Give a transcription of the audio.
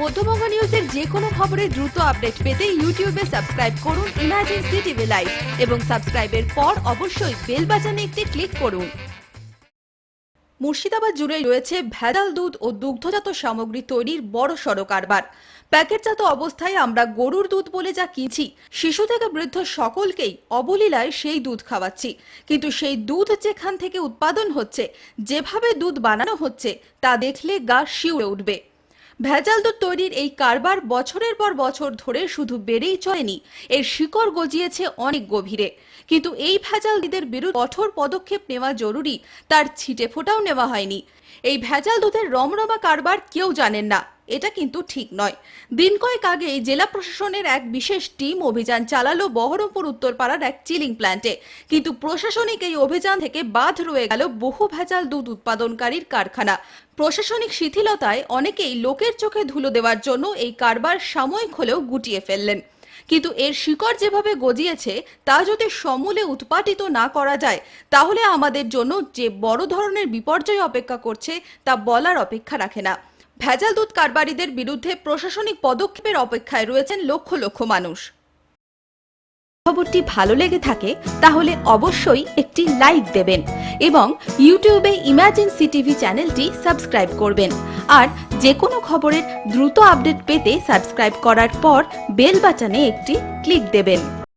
মধ্যবঙ্গ নিউজের যে কোনো খবরের দ্রুত আপডেট পেতে ইউটিউবে সাবস্ক্রাইব করুন ইমার্জেন্সি টিভি লাইভ এবং সাবস্ক্রাইবের পর অবশ্যই বেল বাটনে একটি ক্লিক করুন। মুর্শিদাবাদ জুড়ে রয়েছে ভেজাল দুধ ও দুগ্ধজাত সামগ্রী তৈরির বড় সড় কারবার। প্যাকেটজাত অবস্থায় আমরা গরুর দুধ বলে যা কিনছি, শিশু থেকে বৃদ্ধ সকলকেই অবলীলায় সেই দুধ খাওয়াচ্ছি। কিন্তু সেই দুধ যেখান থেকে উৎপাদন হচ্ছে, যেভাবে দুধ বানানো হচ্ছে, তা দেখলে গা শিউরে উঠবে। ভেজাল দুধ তৈরির এই কারবার বছরের পর বছর ধরে শুধু বেড়েই চলেনি, এর শিকড় গজিয়েছে অনেক গভীরে। কিন্তু এই ভেজাল দুধের বিরুদ্ধে কঠোর পদক্ষেপ নেওয়া জরুরি, তার ছিটে ফোটাও নেওয়া হয়নি। এই ভেজাল দুধের রমরমা কারবার কেউ জানেন না। এটা কিন্তু ঠিক নয়। দিন কয়েক আগে জেলা প্রশাসনের এক বিশেষ টিম অভিযান চালালো বহরমপুর উত্তরপাড়ার এক চিলিং প্ল্যান্টে। কিন্তু প্রশাসনিক এই অভিযান থেকে বাদ রয়ে গেল বহু ভেজাল দুধ উৎপাদনকারীর কারখানা। প্রশাসনিক শিথিলতায় অনেকেই লোকের চোখে ধুলো দেওয়ার জন্য এই কারবার সাময়িক হলেও গুটিয়ে ফেললেন। কিন্তু এর শিকড় যেভাবে গজিয়েছে, তা যদি সমূলে উৎপাটিত না করা যায়, তাহলে আমাদের জন্য যে বড় ধরনের বিপর্যয় অপেক্ষা করছে, তা বলার অপেক্ষা রাখে না। ভেজাল দুধ কারবারিদের বিরুদ্ধে প্রশাসনিক পদক্ষেপের অপেক্ষায় রয়েছেন লক্ষ লক্ষ মানুষ। খবরটি ভালো লেগে থাকে, তাহলে অবশ্যই একটি লাইক দেবেন এবং ইউটিউবে ইমার্জেন্সি টিভি চ্যানেলটি সাবস্ক্রাইব করবেন। আর যে কোনো খবরের দ্রুত আপডেট পেতে সাবস্ক্রাইব করার পর বেল বাটনে একটি ক্লিক দেবেন।